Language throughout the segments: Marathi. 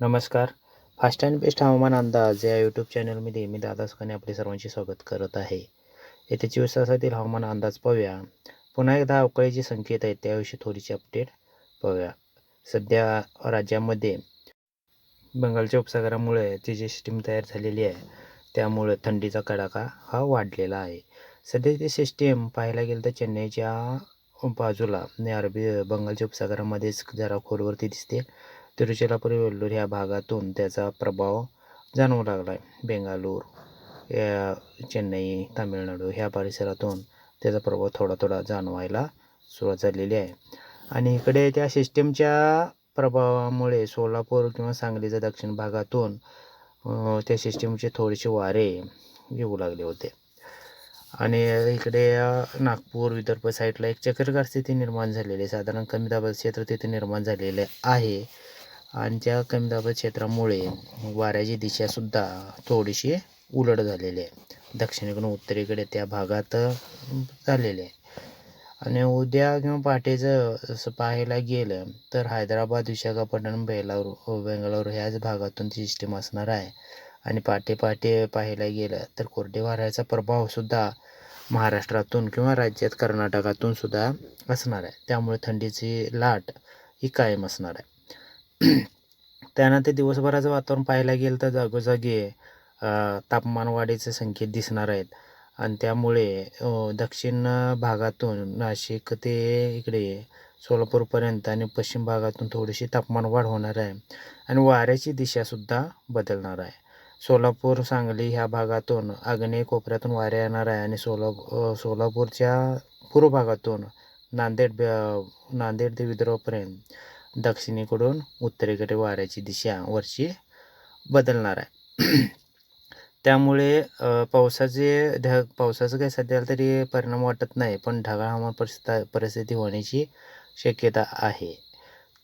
नमस्कार. फास्ट अँड बेस्ट हवामान अंदाज या यूट्यूब चॅनलमध्ये मी दादा सुखाने आपले सर्वांचे स्वागत करत आहे. येत्या चोवीस तासातील हवामान अंदाज पाहूया. पुन्हा एकदा अवकाळीचे संकेत आहेत त्याविषयी थोडीशी अपडेट पाहूया. सध्या राज्यामध्ये बंगालच्या उपसागरामुळे ती जी सिस्टीम तयार झालेली आहे. त्यामुळे थंडीचा कडाका हा वाढलेला आहे. सध्या ती सिस्टीम पाहायला गेलं तर चेन्नईच्या बाजूला अरबी बंगालच्या उपसागरामध्येच जरा खोलवरती दिसते. तिरुचिरापल्ली वेल्लोर ह्या भागातून त्याचा प्रभाव जाणवू लागला आहे बेंगालूर या चेन्नई तामिळनाडू ह्या परिसरातून त्याचा प्रभाव थोडा थोडा जाणवायला सुरुवात झालेली आहे. आणि इकडे त्या सिस्टीमच्या प्रभावामुळे सोलापूर किंवा सांगलीच्या दक्षिण भागातून त्या सिस्टीमचे थोडेसे वारे येऊ लागले होते. आणि इकडे नागपूर विदर्भ साईडला एक चक्रकार स्थिती निर्माण झालेली आहे. साधारण कमी दाबाचं क्षेत्र तिथे निर्माण झालेले आहे. आणि त्या कमी दाबाच्या क्षेत्रामुळे वाऱ्याची दिशासुद्धा थोडीशी उलट झालेली आहे. दक्षिणेकडून उत्तरेकडे त्या भागात झालेली झालेले आहे. आणि उद्या किंवा पहाटेचं असं पाहायला गेलं तर हैदराबाद विशाखापट्टणम बेलारू बेंगलोर ह्याच भागातून ती सिस्टीम असणार आहे. आणि पहाटे पहाटे पाहायला गेलं तर कोरडे वाऱ्याचा प्रभावसुद्धा महाराष्ट्रातून किंवा राज्यात कर्नाटकातून सुद्धा असणार आहे. त्यामुळे थंडीची लाट ही कायम असणार आहे. त्यानंतर दिवसभराचं वातावरण पाहायला गेलं तर जागोजागी अ, तापमान वाढीचे संकेत दिसणार आहेत. आणि त्यामुळे दक्षिण भागातून नाशिक ते इकडे सोलापूरपर्यंत आणि पश्चिम भागातून थोडीशी तापमान वाढ होणार आहे. आणि वाऱ्याची दिशासुद्धा बदलणार आहे. सोलापूर सांगली ह्या भागातून आग्नेय कोपऱ्यातून वारे येणार आहे आणि सोला सोलापूरच्या पूर्व भागातून नांदेड नांदेड ते विदर्भपर्यंत दक्षिणेकडून उत्तरेकडे वाऱ्याची दिशा वरची बदलणार आहे. त्यामुळे पावसाचे ढग पावसाचं काही सध्याला तरी परिणाम वाटत नाही पण ढगाळ हवामान परिस्थिती परिस्थिती होण्याची शक्यता आहे.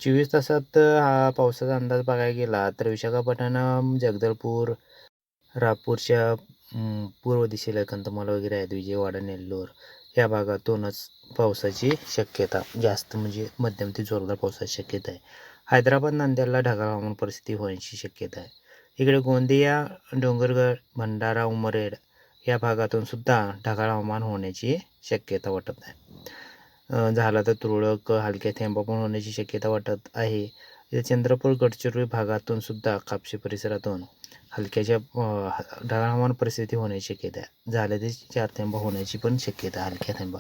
चोवीस तासात हा पावसाचा अंदाज बघायला गेला तर विशाखापट्टणम जगदलपूर रापूरच्या पूर्व दिशेला कंदमाला वगैरे आहेत विजयवाडा नेल्लोर. या भागातूनच पावसाची शक्यता जास्त म्हणजे मध्यम ते जोरदार पावसाची शक्यता आहे. हैदराबाद नांदेडला ढगाळ हवामान परिस्थिती होण्याची शक्यता आहे. इकडे गोंदिया डोंगरगड भंडारा उमरेड या भागातून सुद्धा ढगाळ हवामान होण्याची शक्यता वाटत आहे. झाला तर तुरळक हलक्या थेंबा पण होण्याची शक्यता वाटत आहे. चंद्रपूर गडचिरोली भागातून सुद्धा कापशी परिसरातून हलक्याच्या ढगाळ हवामान परिस्थिती होण्याची शक्यता आहे. झालं ते चार थेंबा होण्याची पण शक्यता हलक्या थेंबा.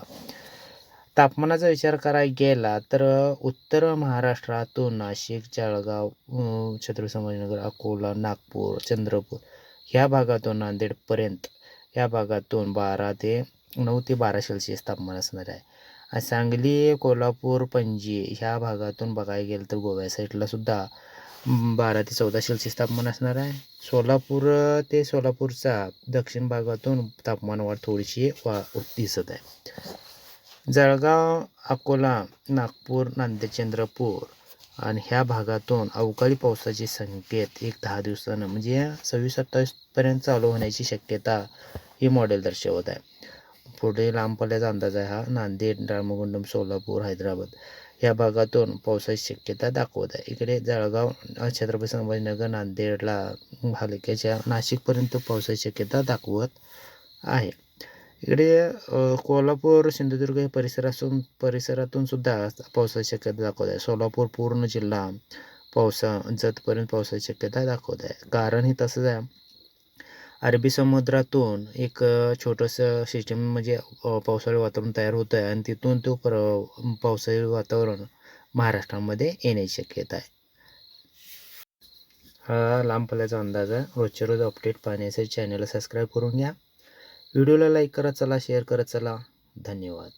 तापमानाचा विचार करायला गेला तर उत्तर महाराष्ट्रातून नाशिक जळगाव अ, छत्रपती संभाजीनगर अकोला नागपूर चंद्रपूर ह्या भागातून नांदेडपर्यंत या भागातून बारा ते नऊ ते बारा सेल्सिअस तापमान असणार आहे. सांगली कोल्हापूर पणजी ह्या भागातून बघायला गेलं तर गोव्या साईडला सुद्धा बारा ते चौदा सेल्सिअस तापमान असणार आहे. सोलापूर ते सोलापूरचा दक्षिण भागातून तापमान वाढ थोडीशी वा दिसत आहे. जळगाव अकोला नागपूर नांदेड चंद्रपूर आणि ह्या भागातून अवकाळी पावसाचे संकेत एक दहा दिवसानं म्हणजे सव्वीस सत्तावीसपर्यंत चालू होण्याची शक्यता ही मॉडेल दर्शवत आहे. पुढे लांब पल्ल्याचा अंदाज आहे हा. नांदेड रामगुंडम सोलापूर हैदराबाद या भागातून पावसाची शक्यता दाखवत आहे. इकडे जळगाव छत्रपती संभाजीनगर नांदेडला हलक्याच्या नाशिकपर्यंत पावसाची शक्यता दाखवत आहे. इकडे कोल्हापूर सिंधुदुर्ग हे परिसरातून परिसरातून सुद्धा पावसाची शक्यता दाखवत आहे. सोलापूर पूर्ण जिल्हा पावसा जतपर्यंत पावसाची शक्यता दाखवत आहे. कारण हे तसंच आहे. अरबी समुद्रातून एक छोटंसं सिस्टम म्हणजे पावसाळी वातावरण तयार होतं आहे. आणि तिथून तो प्र पावसाळी वातावरण महाराष्ट्रामध्ये येण्याची शक्यता आहे. हा लांब पल्ल्याचा अंदाज आहे. रोजच्या रोज अपडेट पाहण्यासाठी चॅनलला सबस्क्राईब करून घ्या. व्हिडिओला लाईक करत चला शेअर करत चला. धन्यवाद.